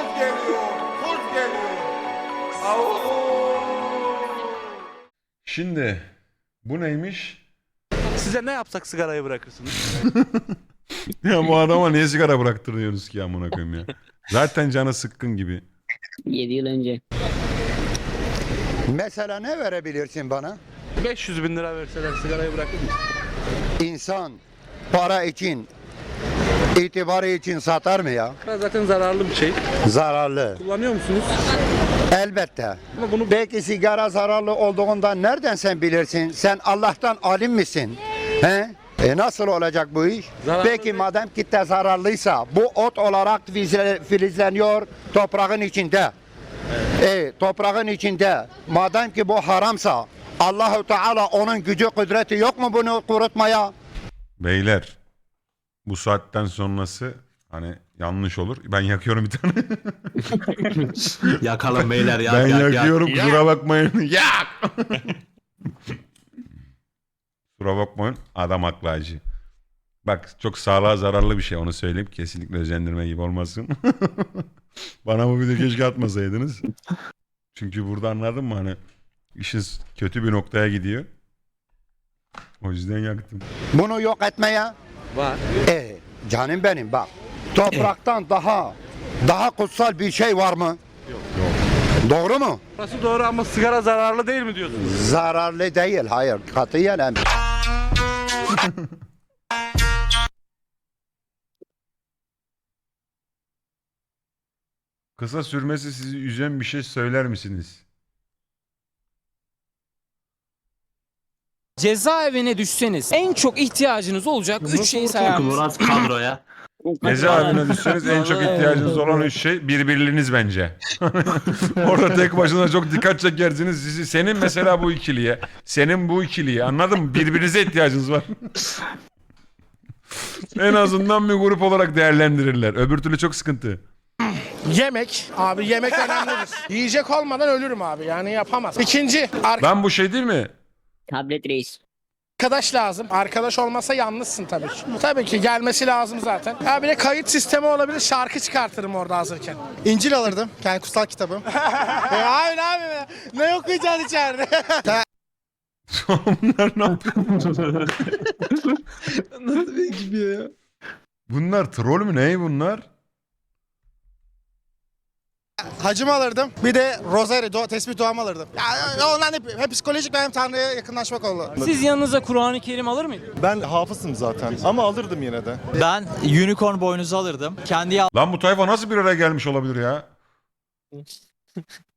Kuz geliyor. Kuz geliyor. Au. Şimdi bu neymiş? Size ne yapsak sigarayı bırakırsınız? Ya bu adama niye sigara bıraktırıyorsunuz ki amına koyayım ya? Zaten canı sıkkın gibi. 7 yıl önce. Mesela ne verebilirsin bana? 500 bin lira verseler sigarayı bırakır mısın? İnsan para için, itibarı için satar mı ya? Sigara zaten zararlı bir şey. Zararlı. Kullanıyor musunuz? Elbette. Ama bunu Belki sigara zararlı olduğundan nereden sen bilirsin? Sen Allah'tan alim misin? He? E nasıl olacak bu iş? Zararlı Peki değil. madem kitle zararlıysa bu ot olarak filizle- filizleniyor toprağın içinde. E, toprağın içinde. Madem ki bu haramsa Allahu Teala onun gücü kudreti yok mu bunu kurutmaya? Beyler bu saatten sonrası hani yanlış olur. Ben yakıyorum bir tane. Yakalım beyler yak ben yak yak. yakıyorum kusura bakmayın. Yak! kusura bakmayın adam haklı hacı. Bak çok sağlığa zararlı bir şey onu söyleyeyim. Kesinlikle özendirme gibi olmasın. Bana bu video keşke atmasaydınız. Çünkü burada anladın mı hani işin kötü bir noktaya gidiyor. O yüzden yaktım. Bunu yok etmeye var. E canım benim bak. Topraktan daha daha kutsal bir şey var mı? Yok. Doğru mu? Burası doğru ama sigara zararlı değil mi diyorsunuz? Zararlı değil. Hayır. Katiyen em- Kısa sürmesi sizi üzen bir şey söyler misiniz? Cezaevine düşseniz en çok ihtiyacınız olacak 3 şeyi sayar mısınız? Murat kadroya. Cezaevine düşseniz en çok ihtiyacınız olan üç şey birbiriniz bence. Orada tek başına çok dikkat çekersiniz. Sizi, senin mesela bu ikiliye, senin bu ikiliye anladın mı? Birbirinize ihtiyacınız var. en azından bir grup olarak değerlendirirler. Öbür türlü çok sıkıntı. Yemek. Abi yemek önemlidir. Yiyecek olmadan ölürüm abi. Yani yapamaz. İkinci Ben bu şey değil mi? Tablet reis. arkadaş lazım. Arkadaş olmasa yalnızsın tabii ki. Tabii ki gelmesi lazım zaten. Ya bir de kayıt sistemi olabilir. Şarkı çıkartırım orada hazırken. İncil alırdım. Kendi kutsal kitabım. E, hayır abi be. Ne okuyacaksın içeride? Bunlar ne yapıyor? Nasıl bir ekip ya? Bunlar troll mü? Ne bunlar? Hacımı alırdım. Bir de rosary, dua, tesbih duamı alırdım. Ya, ondan hep, hep psikolojik benim Tanrı'ya yakınlaşmak oldu. Siz yanınıza Kur'an-ı Kerim alır mıydınız? Ben hafızım zaten ama alırdım yine de. Ben unicorn boynuzu alırdım. Kendi Lan bu tayfa nasıl bir araya gelmiş olabilir ya?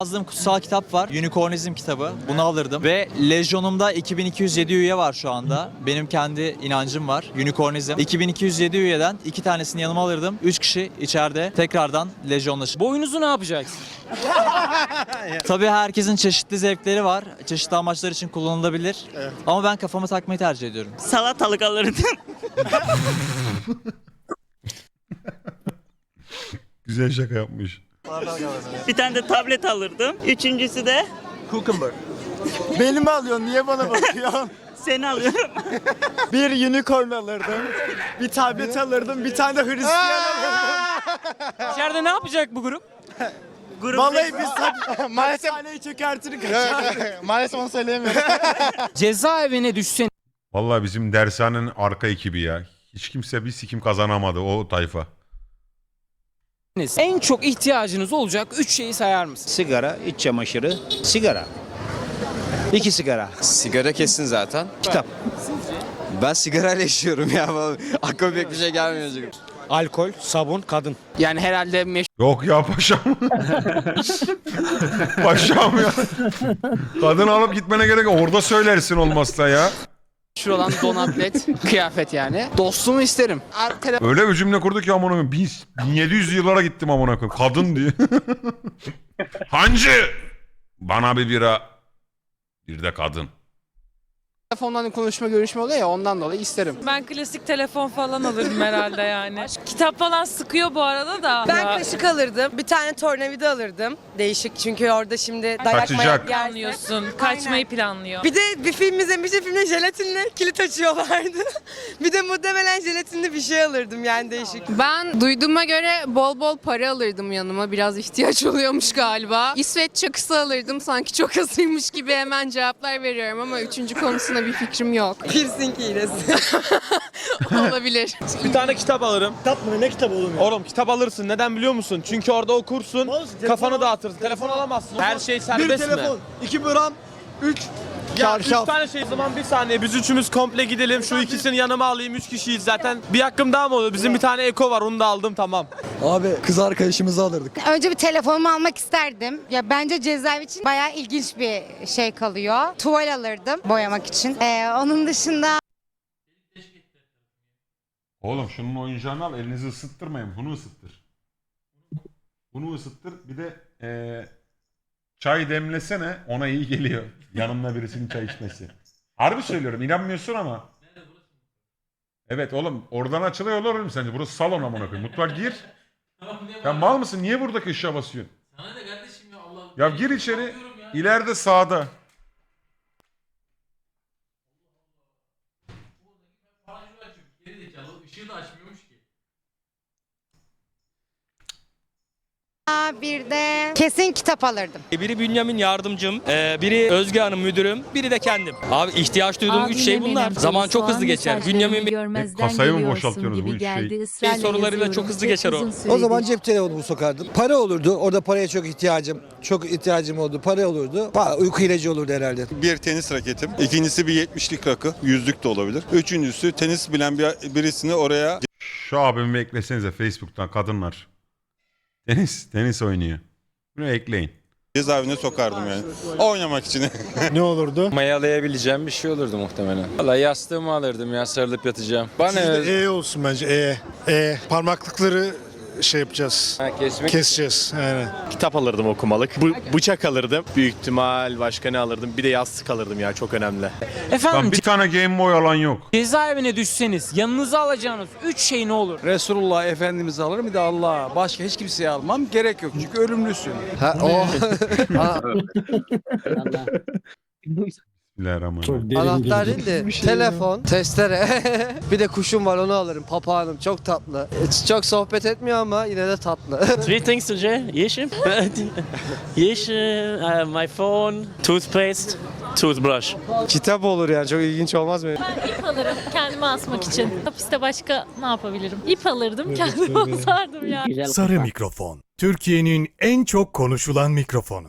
Yazdığım kutsal kitap var. Unicornizm kitabı. Bunu alırdım. Ve Legion'umda 2207 üye var şu anda. Benim kendi inancım var. Unicornizm. 2207 üyeden iki tanesini yanıma alırdım. 3 kişi içeride tekrardan Legion'laşıp. Boynuzu ne yapacaksın? Tabii herkesin çeşitli zevkleri var. Çeşitli amaçlar için kullanılabilir. Ama ben kafama takmayı tercih ediyorum. Salatalık alırdım. Güzel şaka yapmış. Bir tane de tablet alırdım. Üçüncüsü de Cucumber. Beni mi alıyorsun? Niye bana bakıyorsun? seni alıyorum. bir unicorn alırdım. Bir tablet alırdım. Bir tane de Hristiyan alırdım. İçeride ne yapacak bu grup? Vallahi biz maalesef hastaneyi çökertir Maalesef onu söyleyemiyorum. Cezaevine düşseniz Vallahi bizim dershanenin arka ekibi ya. Hiç kimse bir sikim kazanamadı o tayfa. En çok ihtiyacınız olacak 3 şeyi sayar mısınız? Sigara, iç çamaşırı, sigara. İki sigara. Sigara kesin zaten. Kitap. Ben sigarayla yaşıyorum ya. Aklıma pek bir şey gelmiyor. Alkol, sabun, kadın. Yani herhalde meşhur Yok ya paşam. paşam ya. Kadın alıp gitmene gerek yok. Orada söylersin olmazsa ya. Olan don atlet kıyafet yani. Dostumu isterim. Ar- Öyle bir cümle kurdu ki amına koyayım. Bin- 1700 yıllara gittim amına koyayım. Kadın diye. Hancı! Bana bir bira. Bir de kadın. Telefondan konuşma görüşme oluyor ya ondan dolayı isterim. Ben klasik telefon falan alırdım herhalde yani. Kitap falan sıkıyor bu arada da. Ben kaşık alırdım. Bir tane tornavida alırdım. Değişik çünkü orada şimdi dayak Kaçacak. mayak planlıyorsun. Kaçmayı planlıyor. Bir de bir film izlemiştim. Filmde jelatinle kilit açıyorlardı. bir de muhtemelen jelatinli bir şey alırdım yani değişik. Ben duyduğuma göre bol bol para alırdım yanıma. Biraz ihtiyaç oluyormuş galiba. İsveç çakısı alırdım. Sanki çok azıymış gibi hemen cevaplar veriyorum ama üçüncü konusunda bir fikrim yok. Piercing iğnesi. Olabilir. Bir tane kitap alırım. Kitap mı? Ne kitabı oğlum ya? Oğlum kitap alırsın. Neden biliyor musun? Çünkü orada okursun. kafanı dağıtırsın. Telefon alamazsın. Her şey serbest mi? telefon, iki buram, üç ya üç tane şey o zaman bir saniye biz üçümüz komple gidelim şu ikisini yanıma alayım üç kişiyiz zaten bir hakkım daha mı olur bizim bir tane Eko var onu da aldım tamam. Abi kız arkadaşımızı alırdık. Önce bir telefonumu almak isterdim. Ya bence cezaevi için bayağı ilginç bir şey kalıyor. Tuval alırdım boyamak için. Ee, onun dışında Oğlum şunun oyuncağını al elinizi ısıttırmayın. Bunu ısıttır. Bunu ısıttır. Bir de eee, çay demlesene ona iyi geliyor. Yanımda birisinin çay içmesi. Harbi söylüyorum inanmıyorsun ama. Evet oğlum oradan açılıyor olur mu sence? Burası salon amına koyayım. Mutfak gir. Ya mal mısın? Niye buradaki ışığa basıyorsun? Sana ne kardeşim ya Allah Ya gir içeri. İleride sağda. Bir de kesin kitap alırdım. Biri Bünyamin yardımcım, e, biri Özge Hanım müdürüm, biri de kendim. Abi ihtiyaç duyduğum üç şey bunlar. Zaman çok hızlı geçer. Bünyamin E, kasayı mı boşaltıyorsunuz bu üç şey? Bey sorularıyla çok hızlı geçer o. O zaman cep telefonumu sokardım. Para olurdu. Orada paraya çok ihtiyacım. Çok ihtiyacım oldu. Para olurdu. Pa- Uyku ilacı olurdu herhalde. Bir tenis raketim. İkincisi bir 70'lik rakı. Yüzlük de olabilir. Üçüncüsü tenis bilen bir, birisini oraya Şu abimi eklesenize Facebook'tan kadınlar. Tenis, tenis oynuyor. Bunu ekleyin. cezaevine sokardım yani. Oynamak için. Ne olurdu? Mayalayabileceğim bir şey olurdu muhtemelen. Valla yastığımı alırdım ya sarılıp yatacağım. Bana E olsun bence E. E. Parmaklıkları şey yapacağız. kesmek Keseceğiz. Aynen. kitap alırdım okumalık. bıçak alırdım. Büyük ihtimal başka ne alırdım? Bir de yastık alırdım ya çok önemli. Lan bir tane Game Boy alan yok. Cezaevine düşseniz yanınıza alacağınız 3 şey ne olur? Resulullah Efendimiz'i alırım bir de Allah. Başka hiç kimseyi almam. Gerek yok çünkü ölümlüsün. Ha, o. Bismillahirrahmanirrahim. Anahtar değil de telefon, testere. bir de kuşum var onu alırım. Papağanım çok tatlı. Çok sohbet etmiyor ama yine de tatlı. Three things önce. Yeşim. Yeşim, uh, my phone, toothpaste, toothbrush. Kitap olur yani çok ilginç olmaz mı? İp alırım kendime asmak için. Hapiste başka ne yapabilirim? İp alırdım kendime asardım ya. Sarı mikrofon. Türkiye'nin en çok konuşulan mikrofonu.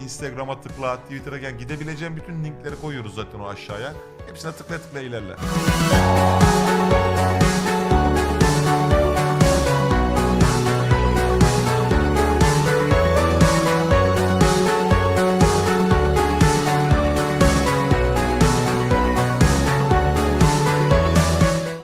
Instagram'a tıkla, Twitter'a gel. Gidebileceğin bütün linkleri koyuyoruz zaten o aşağıya. Hepsine tıkla tıkla ilerle.